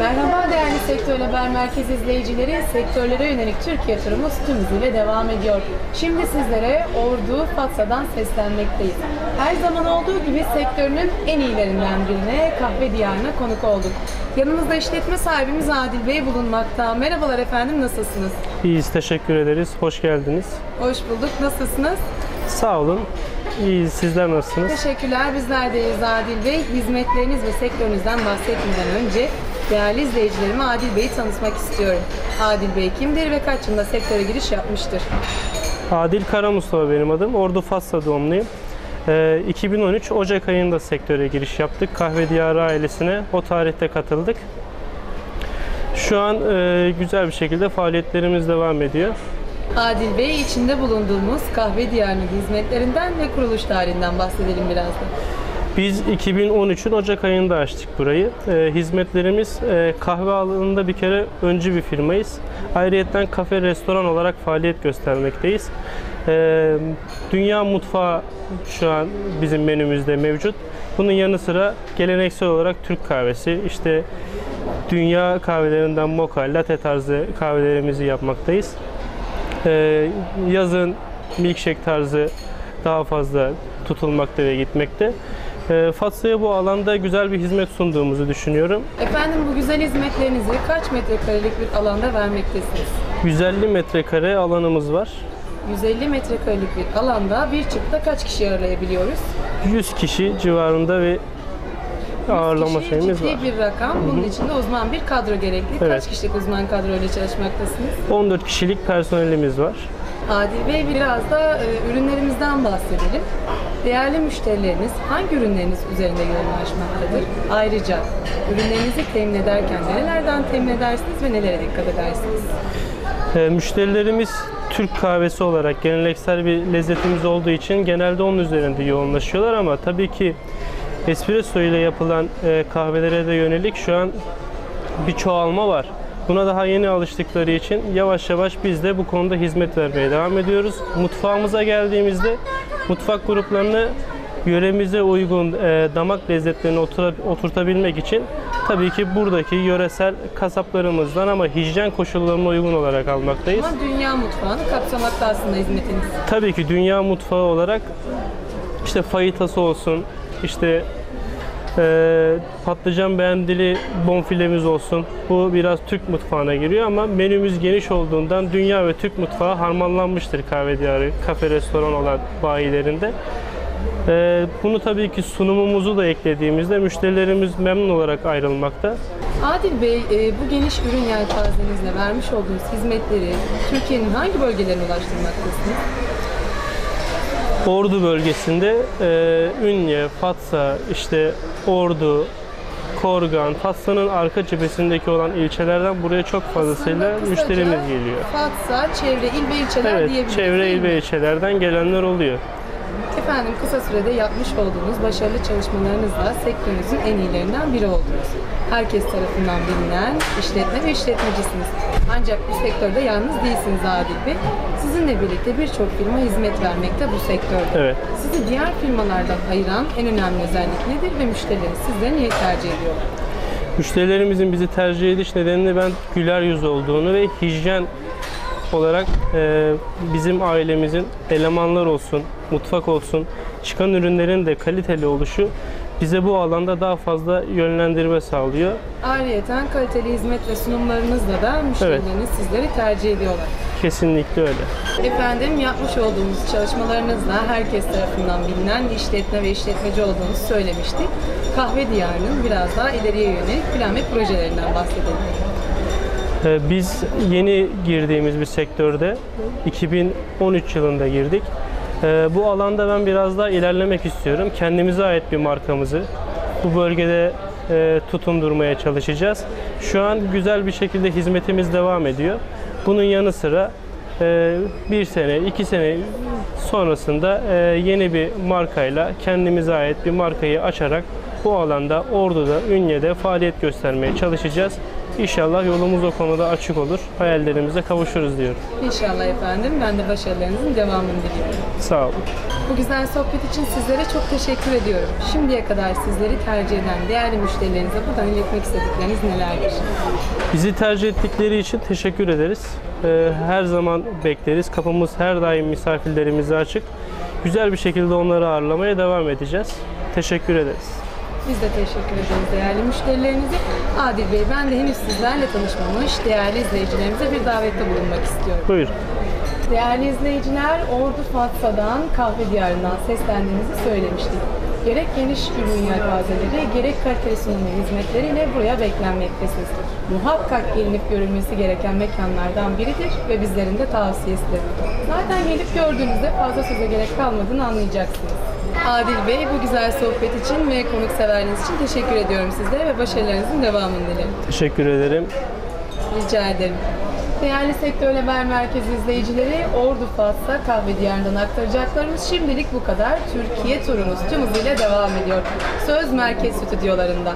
Merhaba değerli Sektör Haber Merkezi izleyicileri. Sektörlere yönelik Türkiye turumuz tüm hızıyla devam ediyor. Şimdi sizlere Ordu Fatsa'dan seslenmekteyiz. Her zaman olduğu gibi sektörünün en iyilerinden birine kahve diyarına konuk olduk. Yanımızda işletme sahibimiz Adil Bey bulunmakta. Merhabalar efendim nasılsınız? İyiyiz, teşekkür ederiz. Hoş geldiniz. Hoş bulduk. Nasılsınız? Sağ olun. İyiyiz, sizler nasılsınız? Teşekkürler. Bizler deyiz Adil Bey. Hizmetleriniz ve sektörünüzden bahsetmeden önce değerli izleyicilerime Adil Bey'i tanıtmak istiyorum. Adil Bey kimdir ve kaç yılında sektöre giriş yapmıştır? Adil Karamustafa benim adım. Ordu Fatsa doğumluyum. Ee, 2013 Ocak ayında sektöre giriş yaptık. Kahve Diyarı ailesine o tarihte katıldık. Şu an e, güzel bir şekilde faaliyetlerimiz devam ediyor. Adil Bey içinde bulunduğumuz kahve diyarının hizmetlerinden ve kuruluş tarihinden bahsedelim biraz da. Biz 2013'ün Ocak ayında açtık burayı. Ee, hizmetlerimiz e, kahve alanında bir kere öncü bir firmayız. Ayrıyeten kafe, restoran olarak faaliyet göstermekteyiz. Ee, dünya mutfağı şu an bizim menümüzde mevcut. Bunun yanı sıra geleneksel olarak Türk kahvesi, işte dünya kahvelerinden mocha, latte tarzı kahvelerimizi yapmaktayız. Ee, yazın milkshake tarzı daha fazla tutulmakta ve gitmekte. Ee, Fatsa'ya bu alanda güzel bir hizmet sunduğumuzu düşünüyorum. Efendim bu güzel hizmetlerinizi kaç metrekarelik bir alanda vermektesiniz? 150 metrekare alanımız var. 150 metrekarelik bir alanda bir çiftte kaç kişi ağırlayabiliyoruz? 100 kişi civarında bir ağırlama Kişi sayımız ciddi var. bir rakam. Bunun için de uzman bir kadro gerekli. Evet. Kaç kişilik uzman kadroyla çalışmaktasınız? 14 kişilik personelimiz var. Adil Bey biraz da e, ürünlerimizden bahsedelim. Değerli müşterileriniz hangi ürünleriniz üzerinde yoğunlaşmaktadır? Ayrıca ürünlerinizi temin ederken nerelerden temin edersiniz ve nelere dikkat edersiniz? Ee, müşterilerimiz Türk kahvesi olarak geleneksel bir lezzetimiz olduğu için genelde onun üzerinde yoğunlaşıyorlar ama tabii ki espresso ile yapılan e, kahvelere de yönelik şu an bir çoğalma var. Buna daha yeni alıştıkları için yavaş yavaş biz de bu konuda hizmet vermeye devam ediyoruz. Mutfağımıza geldiğimizde mutfak gruplarını yöremize uygun e, damak lezzetlerini otura- oturtabilmek için tabii ki buradaki yöresel kasaplarımızdan ama hijyen koşullarına uygun olarak almaktayız. Ama dünya mutfağını kapsamakta aslında hizmetiniz. Tabii ki dünya mutfağı olarak işte fayitası olsun, işte eee, patlıcan beğendili bonfilemiz olsun. Bu biraz Türk mutfağına giriyor ama menümüz geniş olduğundan dünya ve Türk mutfağı harmanlanmıştır kahve diyarı, kafe restoran olan bayilerinde. Eee, bunu tabii ki sunumumuzu da eklediğimizde müşterilerimiz memnun olarak ayrılmakta. Adil Bey, e, bu geniş ürün yelpazenizle vermiş olduğunuz hizmetleri Türkiye'nin hangi bölgelerine ulaştırmaktasınız? Ordu bölgesinde e, Ünye, Fatsa, işte Ordu, Korgan, Fatsa'nın arka cephesindeki olan ilçelerden buraya çok fazlasıyla Aslında kısaca müşterimiz geliyor. Fatsa, çevre il ve ilçeler Evet, diyebiliriz. çevre değil il mi? ve ilçelerden gelenler oluyor. Efendim kısa sürede yapmış olduğunuz başarılı çalışmalarınızla sektörünüzün en iyilerinden biri oldunuz. Herkes tarafından bilinen işletme ve işletmecisiniz. Ancak bu sektörde yalnız değilsiniz Adil Bey. Sizinle birlikte birçok firma hizmet vermekte bu sektörde. Evet. Sizi diğer firmalardan ayıran en önemli özellik nedir ve müşterileriniz sizleri niye tercih ediyorlar? Müşterilerimizin bizi tercih ediş nedenini ben güler yüz olduğunu ve hijyen olarak e, bizim ailemizin elemanlar olsun, mutfak olsun, çıkan ürünlerin de kaliteli oluşu bize bu alanda daha fazla yönlendirme sağlıyor. Ayrıyeten kaliteli hizmet ve sunumlarınızla da müşterileriniz sizleri tercih ediyorlar. Kesinlikle öyle. Efendim yapmış olduğumuz çalışmalarınızla herkes tarafından bilinen bir işletme ve işletmeci olduğunuzu söylemiştik. Kahve Diyarı'nın biraz daha ileriye yönelik plan ve projelerinden bahsedelim. Ee, Biz yeni girdiğimiz bir sektörde 2013 yılında girdik. Ee, Bu alanda ben biraz daha ilerlemek istiyorum. Kendimize ait bir markamızı bu bölgede e, tutundurmaya çalışacağız. Şu an güzel bir şekilde hizmetimiz devam ediyor. Bunun yanı sıra e, bir sene, iki sene sonrasında e, yeni bir markayla kendimize ait bir markayı açarak bu alanda Ordu'da, Ünye'de faaliyet göstermeye çalışacağız. İnşallah yolumuz o konuda açık olur. Hayallerimize kavuşuruz diyorum. İnşallah efendim ben de başarılarınızın devamını diliyorum. Sağ olun. Bu güzel sohbet için sizlere çok teşekkür ediyorum. Şimdiye kadar sizleri tercih eden değerli müşterilerinize buradan iletmek istedikleriniz nelerdir? Bizi tercih ettikleri için teşekkür ederiz. Ee, Her zaman bekleriz. Kapımız her daim misafirlerimize açık. Güzel bir şekilde onları ağırlamaya devam edeceğiz. Teşekkür ederiz. Biz de teşekkür ederiz değerli müşterilerinize. Adil Bey ben de henüz sizlerle tanışmamış değerli izleyicilerimize bir davette bulunmak istiyorum. Buyurun. Değerli izleyiciler, Ordu Fatsa'dan Kahve Diyarı'ndan seslendiğinizi söylemiştik. Gerek geniş ürün yelpazeleri, gerek kaliteli sunum ve hizmetleriyle buraya beklenmektesiniz. Muhakkak gelinip görülmesi gereken mekanlardan biridir ve bizlerin de tavsiyesidir. Zaten gelip gördüğünüzde fazla söze gerek kalmadığını anlayacaksınız. Adil Bey bu güzel sohbet için ve konukseverliğiniz için teşekkür ediyorum sizlere ve başarılarınızın devamını dilerim. Teşekkür ederim. Rica ederim. Değerli Sektör Haber Merkezi izleyicileri Ordu Fatsa Kahve Diyarı'ndan aktaracaklarımız şimdilik bu kadar. Türkiye turumuz tüm hızıyla devam ediyor. Söz Merkez Stüdyolarında.